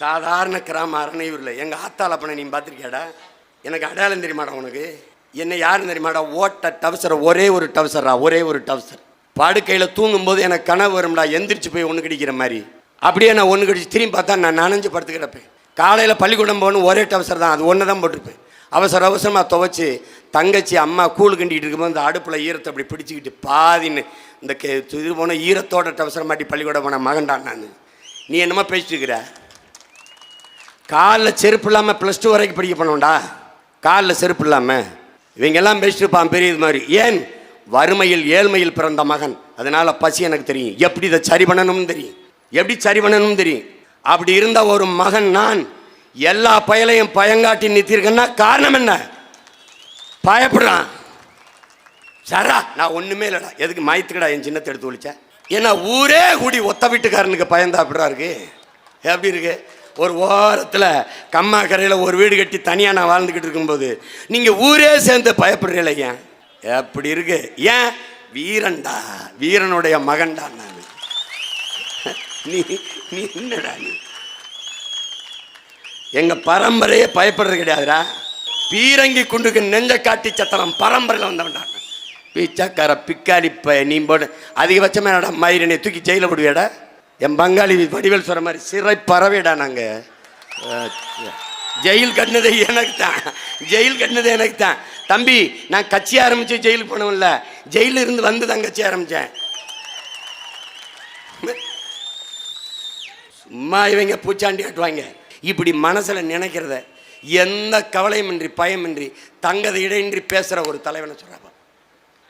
சாதாரண கிராம அரணையூரில் எங்கள் ஆத்தாள் அப்பனை நீ பார்த்துருக்கியாடா? எனக்கு அடையாளம் தெரியுமாடா உனக்கு? என்ன யாருன்னு தெரியுமாடா? ஓட்ட டவுசர் ஒரே ஒரு டவுசரா ஒரே ஒரு டவுசர். படுக்கையில் தூங்கும்போது எனக்கு கனவு வரும்டா எந்திரிச்சு போய் ஒன்று கடிக்கிற மாதிரி. அப்படியே நான் ஒன்று கடிச்சு திரும்பி பார்த்தா நான் நனைஞ்சு படுத்து கிடப்பேன் காலையில் பள்ளிக்கூடம் போகணும் ஒரே டவுசர் தான் அது ஒன்று தான் போட்டிருப்பேன். அவசர அவசரமாக துவைச்சி தங்கச்சி அம்மா கூழ் கிண்டிகிட்டு இருக்கும்போது இந்த அடுப்பில் ஈரத்தை அப்படி பிடிச்சிக்கிட்டு பாதின்னு இந்த கே இது போன ஈரத்தோட டவுசர் மாட்டி பள்ளிக்கூடம் போன மகன்டான் நான். நீ என்னமோ பேசிட்டு இருக்கிற? காலில் செருப்பு இல்லாமல் ப்ளஸ் டூ வரைக்கும் படிக்க பண்ணுவோம்டா காலில் செருப்பு இல்லாமல் இவங்கெல்லாம் பேசிட்டு இருப்பான் பெரிய இது மாதிரி. ஏன்? வறுமையில் ஏழ்மையில் பிறந்த மகன். அதனால் பசி எனக்கு தெரியும். எப்படி இதை சரி பண்ணணும்னு தெரியும். எப்படி சரி பண்ணணும்னு தெரியும். அப்படி இருந்த ஒரு மகன் நான் எல்லா பயலையும் பயங்காட்டி நிறுத்தியிருக்கேன்னா காரணம் என்ன? பயப்படுறான். சரா நான் ஒன்றுமே இல்லைடா. எதுக்கு மயத்துக்கடா என் சின்னத்தை எடுத்து ஒழிச்சேன் ஏன்னா ஊரே கூடி ஒத்த வீட்டுக்காரனுக்கு பயந்தா அப்படிடா இருக்கு? எப்படி இருக்கு? ஒரு ஓரத்தில் கம்மா கரையில் ஒரு வீடு கட்டி தனியாக நான் வாழ்ந்துக்கிட்டு இருக்கும்போது நீங்கள் ஊரே சேர்ந்து பயப்படுறீங்கள ஏன்? எப்படி இருக்கு. ஏன்? வீரன்டா. வீரனுடைய மகன்டா நான். நீ நீ என்னடா நீ? எங்கள் பரம்பரையே பயப்படுறது கிடையாதுடா. பீரங்கி குண்டுக்கு நெஞ்ச காட்டி சத்திரம் பரம்பரையில் வந்தவன்டா பிச்சைக்கார பிக்காளி ப நீ போடு. அதிகபட்சமாக என்னடா மயிரனை தூக்கி ஜெயில போடுவியாடா? என் பங்காளி வடிவேல் சொல்கிற மாதிரி சிறை பறவைடா நாங்கள் ஜெயில் கட்டினது எனக்கு தான் ஜெயில் கட்டினது எனக்கு தான் தம்பி நான் கட்சி ஆரம்பித்து ஜெயிலுக்கு போனவில்ல ஜெயிலில் இருந்து வந்து தான் கட்சி ஆரம்பித்தேன் சும்மா இவங்க பூச்சாண்டி கட்டுவாங்க இப்படி மனசில் நினைக்கிறத எந்த கவலையுமின்றி பயமின்றி தங்கதை இடையின்றி பேசுகிற ஒரு தலைவனை சொல்கிறாப்பா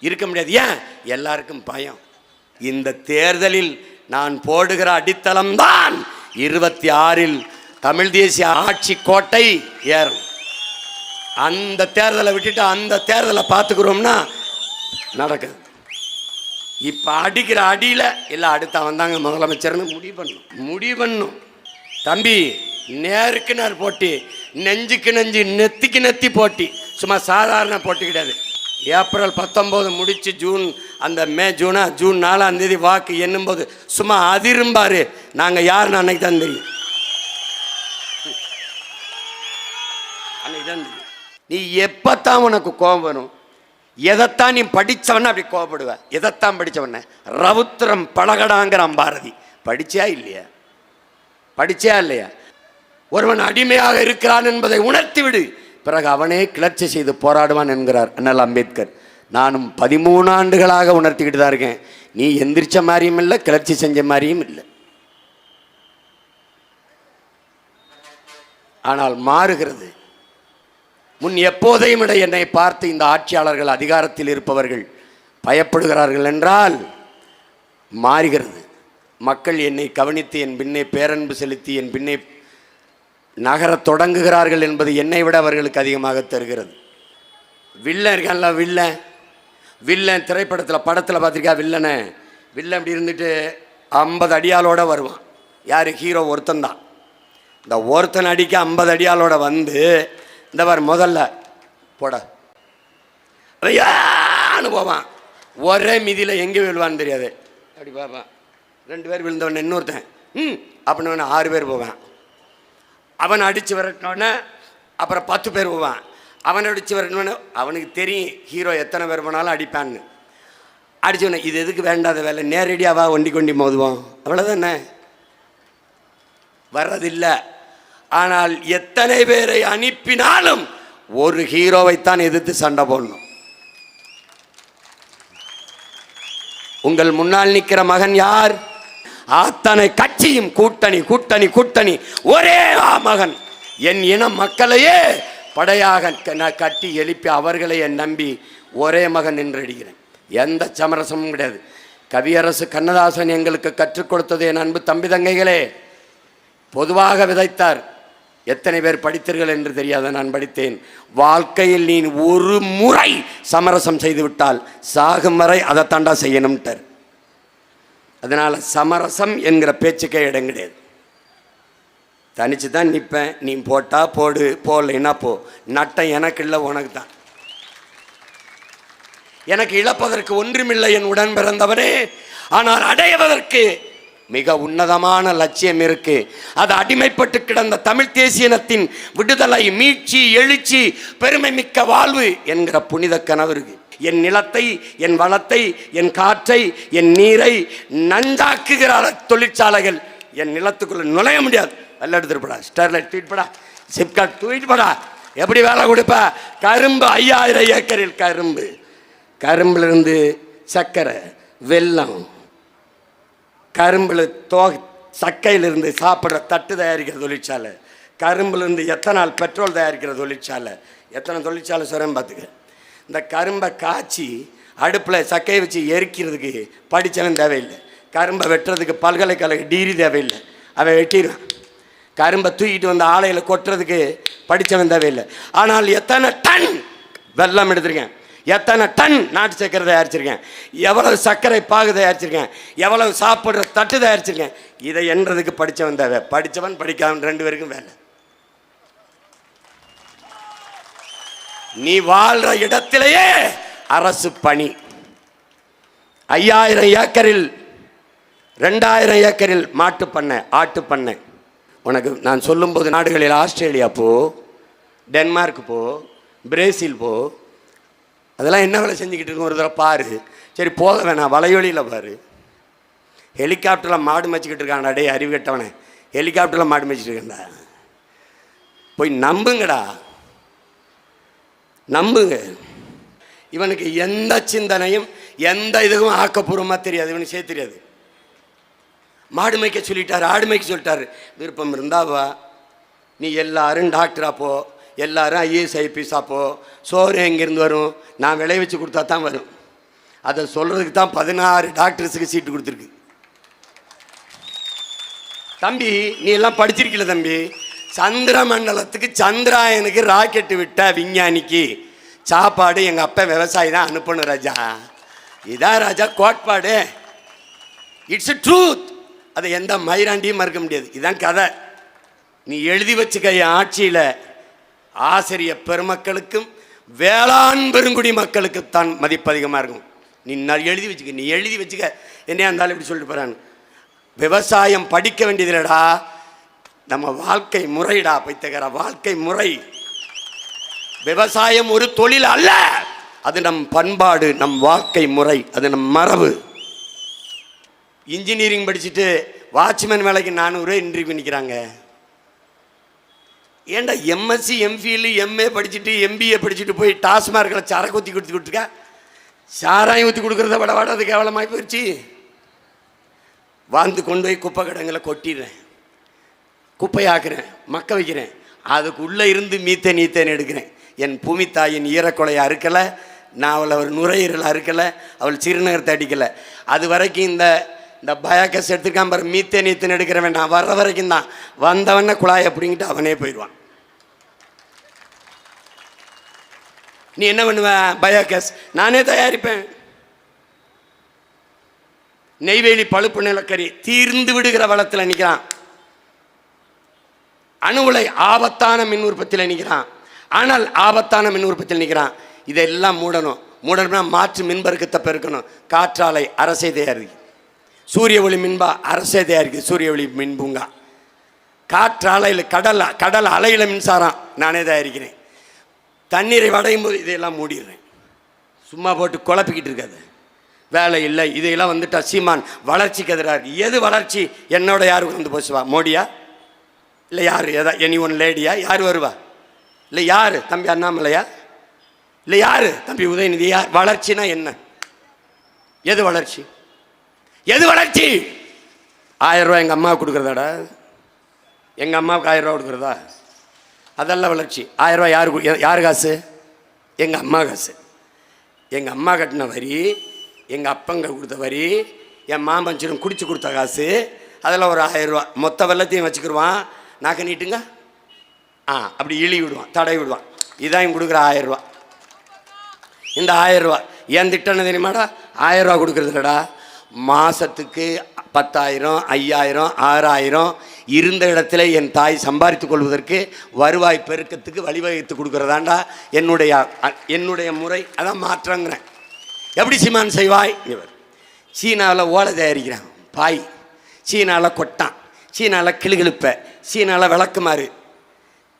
இருக்க முடியாது. ஏன்? எல்லாருக்கும் பயம். இந்த தேர்தலில் நான் போடுகிற அடித்தளம்தான். இருபத்தி ஆறில் தமிழ் தேசிய ஆட்சி கோட்டை ஏறும். அந்த தேர்தலை விட்டுட்டு அந்த தேர்தலை பார்த்துக்கிறோம்னா நடக்குது. இப்போ அடிக்கிற அடியில் இல்லை அடுத்த வந்தாங்க முதலமைச்சர்னு முடிவு பண்ணும். முடிவு பண்ணும். தம்பி நேருக்கு நேர் போட்டி நெஞ்சுக்கு நெஞ்சு நெத்திக்கு நெத்தி போட்டி. சும்மா சாதாரண போட்டி கிடையாது. ஏப்ரல் பத்தொம்போது முடித்து ஜூன் அந்த மே ஜூனா ஜூன் நாலாம் தேதி வாக்கு எண்ணும்போது சும்மா அதிரும்பாரு நாங்கள் யாருன்னு அன்னைக்கு தான் தெரியும். அன்னைக்கு தான் தெரியும். நீ எப்போத்தான் உனக்கு கோபம் வரும்? எதைத்தான் நீ படித்தவன அப்படி கோபப்படுவ? எதைத்தான் படித்தவன ரவுத்திரம் பழகடாங்கிறான் பாரதி. படிச்சியா இல்லையா? படிச்சியா இல்லையா? ஒருவன் அடிமையாக இருக்கிறான் என்பதை உணர்த்தி விடு பிறகு அவனே கிளர்ச்சி செய்து போராடுவான் என்கிறார் அண்ணல் அம்பேத்கர். நானும் பதிமூணு ஆண்டுகளாக உணர்த்திக்கிட்டு தான் இருக்கேன். நீ எந்திரிச்ச மாதிரியும் இல்லை கிளர்ச்சி செஞ்ச மாதிரியும் இல்லை. ஆனால் மாறுகிறது. முன் எப்போதையும் விட என்னை பார்த்து இந்த ஆட்சியாளர்கள் அதிகாரத்தில் இருப்பவர்கள் பயப்படுகிறார்கள் என்றால் மாறுகிறது. மக்கள் என்னை கவனித்து என் பின்னே பேரன்பு செலுத்தி என் பின்னே நகரத் தொடங்குகிறார்கள் என்பது என்னை விட அவர்களுக்கு அதிகமாக தருகிறது. வில்லன் இருக்கான்ல வில்லன். வில்லன் திரைப்படத்தில் படத்தில் பார்த்துருக்கா வில்லனை? வில்லன் இப்படி இருந்துட்டு ஐம்பது அடியாளோட வருவான். யார்? ஹீரோ ஒருத்தன் தான். இந்த ஒருத்தன் அடிக்க ஐம்பது அடியாளோட வந்து இந்த மாதிரி முதல்ல போட. ஐயான்னு போவான். ஒரே மிதியில் எங்கே விழுவான்னு தெரியாது. அப்படி பார்ப்பான். ரெண்டு பேர் விழுந்தவொடனே இன்னொருத்தன் ம் அப்படின்னு ஆறு பேர் போவேன். அவன் அடித்து விரட்டினோடனே அப்புறம் பத்து பேர் போவான் அவன் அடித்து வரணும்னு அவனுக்கு தெரியும் ஹீரோ எத்தனை பேர் போனாலும் அடிப்பான்னு. அடிச்சவனே இது எதுக்கு வேண்டாத வேலை? நேரடியாக வா ஒண்டி கொண்டி மோதுவோம்? அவ்வளோதானே வர்றதில்லை. ஆனால் எத்தனை பேரை அனுப்பினாலும் ஒரு ஹீரோவைத்தான் எதிர்த்து சண்டை போடணும். உங்கள் முன்னால் நிற்கிற மகன் யார்? அத்தனை கட்சியும் கூட்டணி கூட்டணி கூட்டணி. ஒரே ஆ மகன். என் இன மக்களையே படையாக க- நான் கட்டி எழுப்பி அவர்களை என் நம்பி ஒரே மகன் நின்றடிக்கிறேன் எந்த சமரசமும் கிடையாது. கவியரசு கண்ணதாசன் எங்களுக்கு கற்றுக் கொடுத்தது என் அன்பு தம்பி தங்கைகளே. பொதுவாக விதைத்தார். எத்தனை பேர் படித்தீர்கள் என்று தெரியாத நான் படித்தேன். வாழ்க்கையில் நீ ஒரு முறை சமரசம் செய்துவிட்டால் சாகும் வரை அதைத்தாண்டா செய்யணும்ட்டார். அதனால் சமரசம் என்கிற பேச்சுக்கே இடம் கிடையாது. தனிச்சு தான் நிற்பேன் நீ போட்டா போடு போடலைன்னா போ. நட்டம் எனக்கு இல்லை உனக்கு தான். எனக்கு இழப்பதற்கு ஒன்றுமில்லை என் உடன் பிறந்தவனே. ஆனால் அடைவதற்கு மிக உன்னதமான லட்சியம் இருக்கு. அது அடிமைப்பட்டு கிடந்த தமிழ் தேசியனத்தின் விடுதலை மீட்சி எழுச்சி பெருமை மிக்க வாழ்வு என்கிற புனித கனவு இருக்குது என் நிலத்தை என் வளத்தை என் காற்றை என் நீரை நஞ்சாக்குகிற தொழிற்சாலைகள். என் நிலத்துக்குள்ள நுழைய முடியாது. வெள்ள எடுத்துருப்படா ஸ்டெர்லைட் தூக்கிட்டுப்படா சிப்காட் தூக்கிட்டுப்படா எப்படி வேலை கொடுப்ப? கரும்பு ஐயாயிரம் ஏக்கரில் கரும்பு. கரும்புலேருந்து சர்க்கரை வெல்லம். கரும்பில் தோ சக்கையிலிருந்து சாப்பிட்ற தட்டு தயாரிக்கிற தொழிற்சாலை. கரும்புலேருந்து எத்தனால் பெட்ரோல் தயாரிக்கிற தொழிற்சாலை. எத்தனை தொழிற்சாலை சொல்கிறேன் பார்த்துக்க. இந்த கரும்பை காய்ச்சி அடுப்பில் சக்கையை வச்சு எரிக்கிறதுக்கு படித்தவன் தேவையில்லை. கரும்பை வெட்டுறதுக்கு பல்கலைக்கழக டிகிரி தேவையில்லை. அவன் வெட்டிடுவான். கரும்பை தூக்கிட்டு வந்து ஆலையில் கொட்டுறதுக்கு படித்தவன் தேவையில்லை. ஆனால் எத்தனை டன் வெள்ளம் எடுத்திருக்கேன். எத்தனை டன் நாட்டு சர்க்கரை தயாரிச்சிருக்கேன். எவ்வளவு சர்க்கரை பாகு தயாரிச்சிருக்கேன். எவ்வளவு சாப்பிட்ற தட்டு தயாரிச்சிருக்கேன். இதை என்றதுக்கு படித்தவன் தேவை. படித்தவன் படிக்காதவன் ரெண்டு பேருக்கும் வேலை. நீ வாழ்ற இடத்திலேயே அரசு பணி. ஐயாயிரம் ஏக்கரில் ரெண்டாயிரம் ஏக்கரில் மாட்டு பண்ணை ஆட்டு பண்ணை. உனக்கு நான் சொல்லும்போது நாடுகளில் ஆஸ்திரேலியா போ டென்மார்க் போ பிரேசில் போ. அதெல்லாம் என்ன வேலை செஞ்சுக்கிட்டு இருக்கும்? ஒரு தடவை பாரு. சரி போக வேணாம். வலையொலியில் பாரு. ஹெலிகாப்டரில் மாடு மேய்ச்சிக்கிட்டு இருக்கான்டா. டே அறிவு கட்டவனே. ஹெலிகாப்டரில் மாடு மேய்ச்சிட்டு இருக்கேன்டா. போய் நம்புங்கடா. நம்புங்க. இவனுக்கு எந்த சிந்தனையும் எந்த இதுவும் ஆக்கப்பூர்வமாக தெரியாது. இவனுக்கு சேர்த்து தெரியாது. மாடு மேய்க்க சொல்லிட்டார் ஆடு மேய்க்க சொல்லிட்டாரு. விருப்பம் இருந்தாவா நீ எல்லாரும் டாக்டராக போ. எல்லாரும் ஐஏஎஸ் ஐபிஎஸ்ஸாக போ. சோறு எங்கேருந்து வரும்? நான் விளைவிச்சு கொடுத்தா தான் வரும். அதை சொல்கிறதுக்கு தான் பதினாறு டாக்டர்ஸுக்கு சீட்டு கொடுத்துருக்கு. தம்பி நீ எல்லாம் படிச்சிருக்கல தம்பி? சந்திர மண்டலத்துக்கு சந்திராயனுக்கு ராக்கெட்டு விட்ட விஞ்ஞானிக்கு சாப்பாடு எங்கள் அப்பா விவசாயி தான் அனுப்பணும் ராஜா. இதான் ராஜா கோட்பாடு. இட்ஸ் ட்ரூத் அதை எந்த மயிராண்டியும் மறுக்க முடியாது. இதுதான் கதை. நீ எழுதி வச்சுக்க என் ஆட்சியில். ஆசிரிய பெருமக்களுக்கும் வேளாண் பெருங்குடி மக்களுக்கு தான் மதிப்பு அதிகமாக இருக்கும். நீ நான் எழுதி வச்சுக்க நீ எழுதி வச்சுக்க. என்னையா இருந்தாலும் இப்படி சொல்லிட்டு போகிறான்னு விவசாயம் படிக்க வேண்டியதில்லடா. நம்ம வாழ்க்கை முறைடா பைத்தகர வாழ்க்கை முறை. விவசாயம் ஒரு தொழில் அல்ல. அது நம் பண்பாடு நம் வாழ்க்கை முறை அது நம் மரபு. இன்ஜினியரிங் படிச்சுட்டு வாட்ச்மேன் வேலைக்கு நானூறு இன்டர்வியூ நிற்கிறாங்க ஏன்டா எம்எஸ்சி எம்ஃபில் எம்ஏ படிச்சுட்டு எம்பிஏ படிச்சுட்டு போய் டாஸ்மார்க்கில் சரக்கு ஊற்றி கொடுத்து கொடுத்துருக்க சாராயம் ஊற்றி கொடுக்குறத விட விட அது கேவலமாகி போயிடுச்சு வாழ்ந்து கொண்டு போய் குப்பை கடங்களை கொட்டிடுறேன். குப்பையாக்குறேன் மக்க வைக்கிறேன். அதுக்குள்ளே இருந்து மீத்தேன் ஈத்தேன் எடுக்கிறேன். என் பூமி தாயின் ஈரக்கொலையை அறுக்கலை நான் அவளை ஒரு நுரையீரலை அறுக்கலை அவள் சிறுநகரத்தை அடிக்கலை. அது வரைக்கும் இந்த இந்த பயாக்கஸ் எடுத்துருக்கான் பாரு மீத்தேன் ஈத்தேன் எடுக்கிறவன். நான் வர்ற வரைக்கும் தான். வந்தவன குழாயை பிடிங்கிட்டு அவனே போயிடுவான். நீ என்ன பண்ணுவ பயோகேஸ்? நானே தயாரிப்பேன். நெய்வேலி பழுப்பு நிலக்கரி தீர்ந்து விடுகிற வளத்தில் நிற்கிறான் அணு உலை ஆபத்தான மின் உற்பத்தியில் நிற்கிறான் ஆனால் ஆபத்தான மின் உற்பத்தியில் நிற்கிறான் இதெல்லாம் மூடணும். மூடணும்னா மாற்று மின்பருக்கத்தை பெருக்கணும். காற்றாலை அரசே தயாரிக்கு சூரிய ஒளி மின்பா அரசே தயாரிக்கு சூரிய ஒளி மின் பூங்கா. காற்றாலையில் கடல் கடல் அலையில் மின்சாரம் நானே தயாரிக்கிறேன் தண்ணீரை வடையும் போது இதையெல்லாம் மூடிடுறேன். சும்மா போட்டு குழப்பிக்கிட்டு இருக்காது. வேலை இல்லை. இதையெல்லாம் வந்துட்டா சீமான் வளர்ச்சிக்கு எதிராக இருக்குது எது வளர்ச்சி? என்னோட யார் வந்து போசுவா? மோடியா? இல்லை யார்? எதா எனி ஒன் லேடியா யார் வருவா? இல்லை யார்? தம்பி அண்ணாமலையா? இல்லை யார்? தம்பி உதயநிதி யார்? வளர்ச்சினா என்ன? எது வளர்ச்சி? எது வளர்ச்சி? ஆயிரம் ரூபா எங்கள் அம்மாவுக்கு கொடுக்குறதாடா? எங்கள் அம்மாவுக்கு ஆயிரம் ரூபா கொடுக்குறதா? அதெல்லாம் வளர்ச்சி. ஆயிரம் ரூபா யாருக்கு யார் காசு? எங்கள் அம்மா காசு. எங்கள் அம்மா கட்டின வரி எங்கள் அப்பங்க கொடுத்த வரி என் மாமஞ்சனும் குடிச்சு கொடுத்த காசு அதில் ஒரு ஆயிரம் ரூபா மொத்த வெள்ளத்தையும் வச்சுக்கிடுவான் நாக்க நீட்டுங்க? ஆ அப்படி இழி விடுவான் தடை விடுவான். இதான் இவன் கொடுக்குற ஆயிரம் ரூபா இந்த ஆயிரம் ரூபா ஏன் திட்டம் தெரியுமாடா? ஆயிரம் ரூபா கொடுக்குறதுலடா மாதத்துக்கு பத்தாயிரம் ஐயாயிரம் ஆறாயிரம் இருந்த இடத்துல என் தாய் சம்பாதித்து கொள்வதற்கு வருவாய் பெருக்கத்துக்கு வழிவகுத்து கொடுக்குறதாண்டா என்னுடைய என்னுடைய முறை. அதான் மாற்றங்கிறேன். எப்படி சீமான் செய்வாய்? இவர் சீனாவில் ஓலை தயாரிக்கிறான் பாய். சீனாவில் கொட்டான் சீனாவில் கிளுகிழுப்ப. சீனால விளக்குமாறு.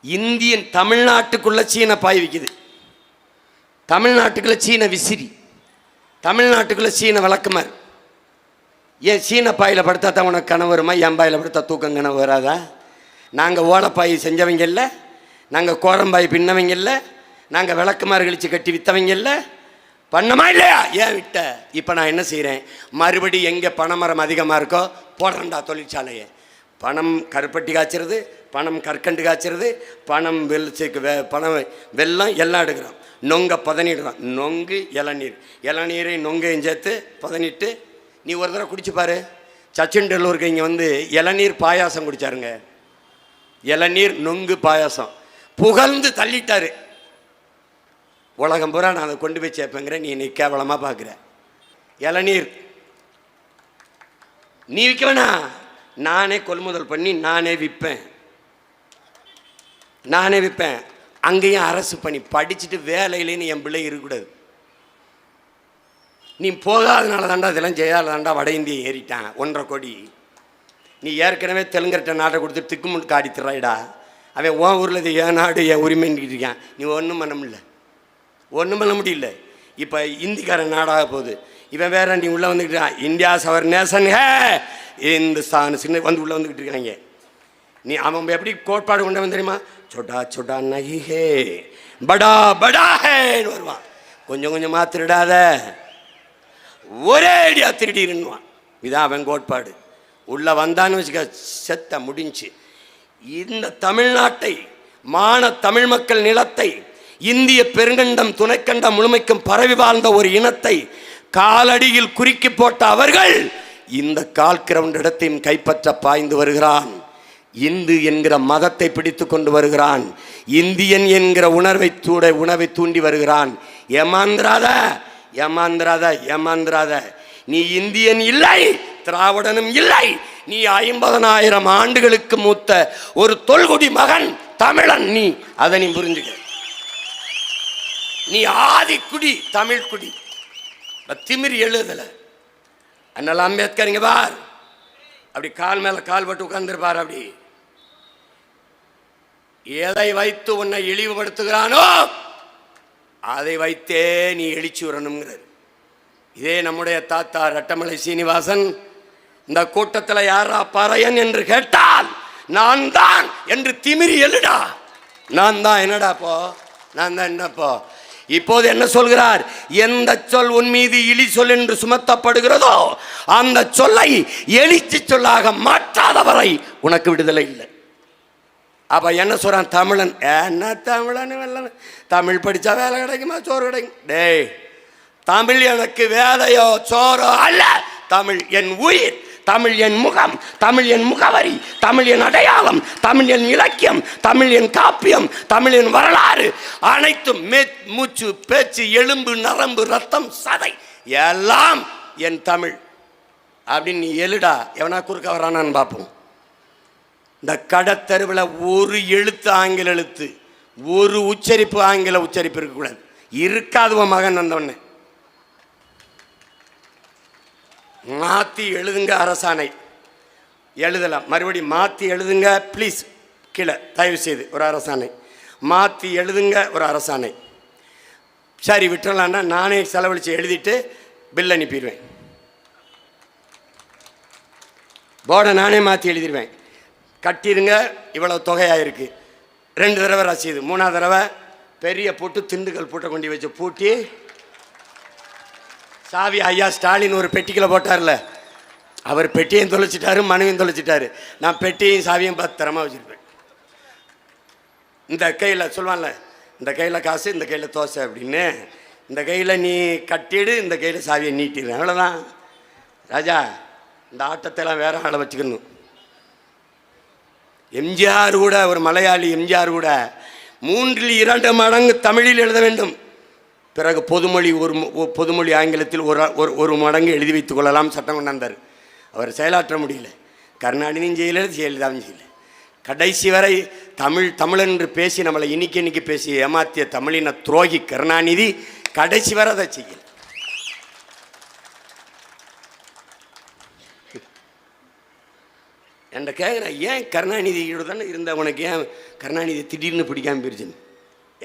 இந்தியன் தமிழ்நாட்டுக்குள்ள சீன பாய் விக்குது. தமிழ்நாட்டுக்குள்ள சீன விசிறி. தமிழ்நாட்டுக்குள்ள சீன விளக்குமாறு. ஏன் சீன பாயில் படுத்தா தான் உனக்கு கனவு வருமா? என் பாயில் படுத்தா தூக்கம் கனவு வராதா? நாங்கள் ஓலப்பாய் செஞ்சவங்க இல்லை. நாங்கள் கோரம்பாய் பின்னவங்க இல்லை. நாங்கள் விளக்குமாறு கழித்து கட்டி விற்றவங்க இல்லை. பண்ணமா இல்லையா? ஏன் விட்ட? இப்போ நான் என்ன செய்கிறேன் மறுபடி எங்கே பனைமரம் அதிகமாக இருக்கோ போடுறேன்டா தொழிற்சாலையை. பணம் கருப்பட்டி காய்ச்சறது பணம் கற்கண்டு காய்ச்சிறது பணம் வெல் வெ பணம் வெல்லம் எல்லாம் எடுக்கிறோம். நொங்க பதனிடுறோம் நொங்கு இளநீர். இளநீரை நொங்கையும் சேர்த்து பதனிட்டு நீ ஒரு தடவை குடிச்சுப்பாரு சச்சின் டெல்லூருக்கு இங்கே வந்து இளநீர் பாயாசம் குடிச்சாருங்க. இளநீர் நொங்கு பாயாசம். புகழ்ந்து தள்ளிட்டார். உலகம் பூரா நான் அதை கொண்டு போய் சேர்ப்பேங்கிறேன். நீ என்னை கேவலமாக பார்க்குற. இளநீர். நீ விற்க வேணா நானே கொள்முதல் பண்ணி நானே விற்பேன் நானே விற்பேன் அங்கேயும் அரசு பணி. படிச்சுட்டு வேலையிலேன்னு என் பிள்ளை இருக்கக்கூடாது. நீ போகாதனால தாண்டா இதெல்லாம் செய்யாத தாண்டா வட இந்திய ஏறிட்டான். ஒன்றரை கோடி. நீ ஏற்கனவே தெலுங்கர்கிட்ட நாட்டை கொடுத்து திக்குமுன் காடி திராயிடா அவன் உன் ஊரில் இது என் நாடு என் உரிமைன்னு இருக்கான். நீ ஒன்றும் பண்ண முடியல. ஒன்றும் பண்ண முடியல. இப்போ இந்திக்காரன் நாடாக போகுது. இவன் வேற நீ உள்ளே வந்துக்கிட்டான் இந்தியா சவர் நேசன் ஹே! இந்துஸ்தான் சின்ன வந்து உள்ளே வந்துக்கிட்டு இருக்காங்க நீ அவன் எப்படி கோட்பாடு கொண்டவன் தெரியுமா? சொட்டா சொட்டா நகி ஹே. படா படா ஹேன்னு வருவான். கொஞ்சம் கொஞ்சமாக திருடாத. ஒரே அடியா திருடிருன்னுவான். இதான் அவன் கோட்பாடு. உள்ளே வந்தான்னு வச்சுக்க செத்த முடிஞ்சு. இந்த தமிழ்நாட்டை மான தமிழ் மக்கள் நிலத்தை இந்திய பெருங்கண்டம் துணைக்கண்டம் முழுமைக்கும் பரவி வாழ்ந்த ஒரு இனத்தை காலடியில் குறுக்கி போட்ட அவர்கள் இந்த கால் கிரவுண்ட் இடத்தையும் கைப்பற்ற பாய்ந்து வருகிறான். இந்து என்கிற மதத்தை பிடித்து கொண்டு வருகிறான். இந்தியன் என்கிற உணர்வை தூட உணவை தூண்டி வருகிறான். ஏமாந்திராத ஏமாந்திராத ஏமாந்திராத நீ இந்தியன் இல்லை திராவிடனும் இல்லை. நீ ஐம்பதனாயிரம் ஆண்டுகளுக்கு மூத்த ஒரு தொல்குடி மகன் தமிழன் நீ. அதை நீ புரிஞ்சுக்க. நீ ஆதிக்குடி தமிழ் குடி திமிர் எழுதல. அண்ணல் அம்பேத்கர் இங்க பார். அப்படி கால் மேலே கால் பட்டு உட்கார்ந்துருப்பார் அப்படி. எதை வைத்து உன்னை இழிவுபடுத்துகிறானோ அதை வைத்தே நீ எழுச்சி வரணுங்கிறார் இதே நம்முடைய தாத்தா ரட்டமலை சீனிவாசன் இந்த கூட்டத்தில் யாரா பறையன் என்று கேட்டால் நான் தான் என்று திமிரி எழுடா. நான் தான் என்னடா போ? நான் தான் என்னப்போ? இப்போது என்ன சொல்கிறார்? எந்த சொல் உன் மீது இழி சொல் என்று சுமத்தப்படுகிறதோ அந்த சொல்லை எழுச்சி சொல்லாக மாற்றாதவரை உனக்கு விடுதலை இல்லை. அப்ப என்ன சொல்றான் தமிழன்? என்ன தமிழன் வெள்ளம் தமிழ் படிச்சா வேலை கிடைக்குமா? சோறு கிடைக்கும். டேய் தமிழ் எனக்கு வேலையோ சோறோ அல்ல. தமிழ் என் உயிர். தமிழ் என் முகம் தமிழ் என் முகவரி தமிழ் என் அடையாளம் தமிழ் என் இலக்கியம் தமிழ் என் காப்பியம் தமிழ் என் வரலாறு. அனைத்தும் மே மூச்சு பேச்சு எலும்பு நரம்பு ரத்தம் சதை எல்லாம் என் தமிழ். அப்படின்னு நீ எழுடா எவனா குறுக்க வரானான்னு பார்ப்போம். இந்த கடத்தருவில் ஒரு எழுத்து ஆங்கில எழுத்து ஒரு உச்சரிப்பு ஆங்கில உச்சரிப்பு இருக்கக்கூடாது. இருக்காது உன் மகன் வந்தவொடனே. மாற்றி எழுதுங்க அரசாணை. எழுதலாம். மறுபடி மாற்றி எழுதுங்க ப்ளீஸ் கீழே தயவு செய்து ஒரு அரசாணை. மாற்றி எழுதுங்க ஒரு அரசாணை. சரி விட்டுறலான்னா நானே செலவழித்து எழுதிட்டு பில் அனுப்பிடுவேன். போர்டை நானே மாற்றி எழுதிடுவேன். கட்டிடுங்க இவ்வளோ தொகையாக இருக்குது ரெண்டு தடவை ரசீது மூணாவது தடவை பெரிய போட்டு திண்டுக்கல் பூட்டை கொண்டு வச்சு பூட்டி சாவி ஐயா ஸ்டாலின் ஒரு பெட்டிக்கில் போட்டார்ல. அவர் பெட்டியையும் தொலைச்சிட்டாரு மனைவியும் தொலைச்சிட்டாரு. நான் பெட்டியையும் சாவியும் பத்திரமா வச்சுருப்பேன். இந்த கையில் சொல்லுவான்ல இந்த கையில் காசு இந்த கையில் தோசை அப்படின்னு. இந்த கையில் நீ கட்டிடு இந்த கையில் சாவியை நீட்டிடு. அவ்வளோதான் ராஜா இந்த ஆட்டத்தைலாம் வேற ஆளை வச்சுக்கணும். எம்ஜிஆர் கூட ஒரு மலையாளி எம்ஜிஆர் கூட மூன்றில் இரண்டு மடங்கு தமிழில் எழுத வேண்டும். பிறகு பொதுமொழி ஒரு பொதுமொழி ஆங்கிலத்தில் ஒரு ஒரு ஒரு மடங்கு எழுதி வைத்துக் கொள்ளலாம் சட்டம் கொண்டாந்தார். அவர் செயலாற்ற முடியல. கருணாநிதியும் செய்யலை ஜெயலலிதாவும் செய்யல. கடைசி வரை தமிழ் தமிழ் என்று பேசி நம்மளை இன்னைக்கு இன்னைக்கு பேசி ஏமாத்திய தமிழின துரோகி கருணாநிதி கடைசி வரை அதை செய்யல. என்கிட்ட கேட்குறேன் ஏன் கருணாநிதியோட தானே இருந்த? உனக்கு ஏன் கருணாநிதி திடீர்னு பிடிக்காமல் போயிருச்சுன்னு?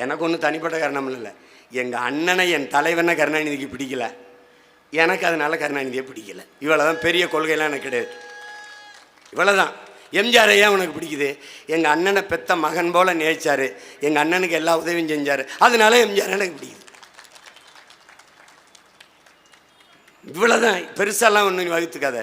எனக்கு ஒன்றும் தனிப்பட்ட காரணம் இல்லை. எங்கள் அண்ணனை என் தலைவனை கருணாநிதிக்கு பிடிக்கல. எனக்கு அதனால் கருணாநிதியை பிடிக்கல. இவ்வளோ தான் பெரிய கொள்கையெல்லாம் எனக்கு கிடையாது. இவ்வளோ தான் எம்ஜிஆர் ஏன் உனக்கு பிடிக்குது. எங்கள் அண்ணனை பெத்த மகன் போல் நேச்சார் எங்கள் அண்ணனுக்கு எல்லா உதவியும் செஞ்சார். அதனால எம்ஜிஆர் எனக்கு பிடிக்குது. இவ்வளோதான் பெருசாலாம் ஒன்றும் வகுத்துக்காத.